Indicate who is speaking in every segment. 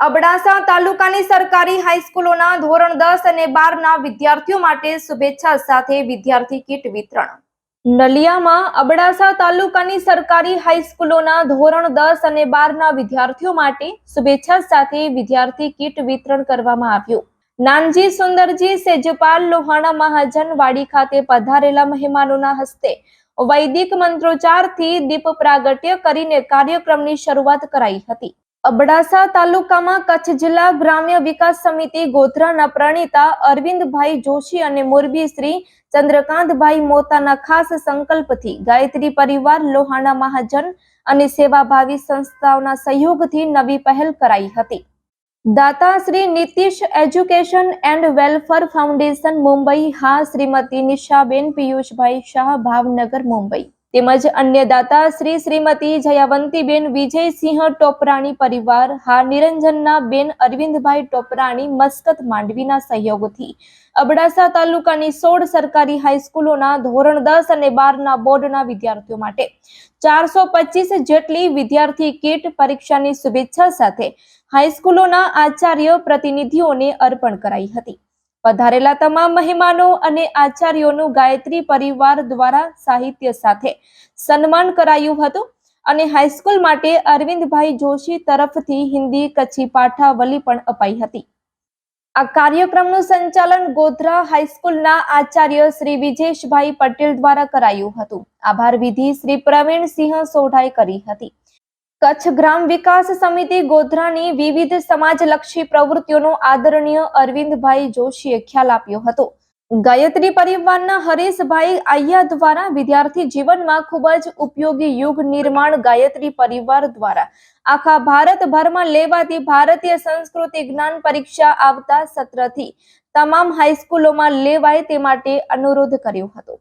Speaker 1: અબડાસા તાલુકાની સરકારી હાઈસ્કૂલોના ધોરણ દસ અને બારના વિદ્યાર્થીઓ માટે શુભેચ્છા સાથે વિદ્યાર્થી કીટ વિતરણ. નલિયામાં અબડાસા તાલુકાની સરકારી હાઈસ્કૂલોના ધોરણ દસ અને બારના વિદ્યાર્થીઓ માટે શુભેચ્છા સાથે વિદ્યાર્થી કીટ વિતરણ કરવામાં આવ્યું. નાનજી સુંદરજી સેજપાલ લોહાણા મહાજન વાડી ખાતે પધારેલા મહેમાનોના હસ્તે વૈદિક મંત્રોચ્ચારથી દીપ પ્રાગટ્ય કરીને કાર્યક્રમની શરૂઆત કરાઈ હતી. અબડાસા તાલુકામાં કચ્છ જિલ્લા ગ્રામ્ય વિકાસ સમિતિ ગોધરાના પ્રણીતા અરવિંદભાઈ જોશી અને મોરબી શ્રી ચંદ્રકાંતભાઈ મોતાના ખાસ સંકલ્પથી ગાયત્રી પરિવાર, લોહાણા મહાજન અને સેવાભાવી સંસ્થાઓના સહયોગથી નવી પહેલ કરાઈ હતી. દાતા Shri Nitish education and welfare foundation Mumbai, હા, શ્રીમતી નિશાબેન પિયુષભાઈ શાહ, ભાવનગર, મુંબઈ. તેમજ અન્ય દાતા શ્રી શ્રીમતી જયાવંતીબેન વિજયસિંહ ટોપરાણી પરિવાર, હા નિરંજનના બેન અરવિંદભાઈ ટોપરાણી મસ્કત માંડવીના સહયોગથી. અબડાસા તાલુકાની સોળ સરકારી હાઈસ્કૂલોના ધોરણ દસ અને બારના બોર્ડના વિદ્યાર્થીઓ માટે ચારસો પચીસ જેટલી વિદ્યાર્થી કીટ પરીક્ષાની શુભેચ્છા સાથે હાઈસ્કૂલોના આચાર્ય પ્રતિનિધિઓને અર્પણ કરાઈ હતી. પધારેલા તમામ મહેમાનો અને આચાર્યોનું ગાયત્રી પરિવાર દ્વારા સાહિત્ય સાથે સન્માન કરાયું હતું અને હાઈસ્કૂલ માટે અરવિંદભાઈ જોશી તરફથી હિન્દી કચ્છી પાઠાવલી પણ અપાઈ હતી. આ કાર્યક્રમનું સંચાલન ગોધરા હાઈસ્કૂલના આચાર્ય શ્રી વિજેશભાઈ પટેલ દ્વારા કરાયું હતું. આભાર વિધિ શ્રી પ્રવીણસિંહ સોઢાએ કરી હતી. કચ્છ ગ્રામ વિકાસ સમિતિ ગોધરાની વિવિધ સમાજલક્ષી પ્રવૃત્તિઓનો આદરણીય અરવિંદભાઈ જોશીએ ખ્યાલ આપ્યો હતો. ગાયત્રી પરિવારના હરેશભાઈ આયા દ્વારા વિદ્યાર્થી જીવનમાં ખૂબ જ ઉપયોગી યુગ નિર્માણ ગાયત્રી પરિવાર દ્વારા. આખા ભારતભરમાં લેવાતી ભારતીય સંસ્કૃતિ જ્ઞાન પરીક્ષા આવતા સત્રથી તમામ હાઈસ્કૂલોમાં લેવાય તે માટે અનુરોધ કર્યો હતો.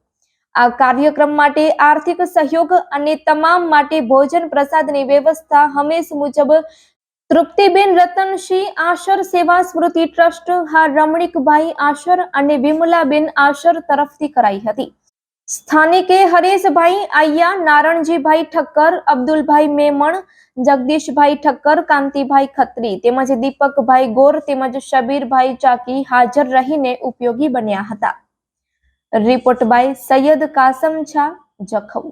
Speaker 1: આ કાર્યક્રમ માટે આર્થિક સહયોગ અને તમામ માટે ભોજન પ્રસાદની વ્યવસ્થા હંમેશ મુજબ તૃપ્તિબેન રતનસિંહ આશર સેવા સ્મૃતિ ટ્રસ્ટ, હા, રમણીકભાઈ આશર અને વિમલાબેન આશર તરફથી કરાઈ હતી. સ્થાનિકે હરેશભાઈ આયા નારણજીભાઈ ઠક્કર, અબ્દુલભાઈ મેમણ, જગદીશભાઈ ઠક્કર, કાંતિભાઈ ખત્રી તેમજ દીપકભાઈ ગોર તેમજ શબીરભાઈ ચાકી હાજર રહીને ઉપયોગી બન્યા હતા. રિપોર્ટ બાય સૈયદ કાસમ છા જખૌ.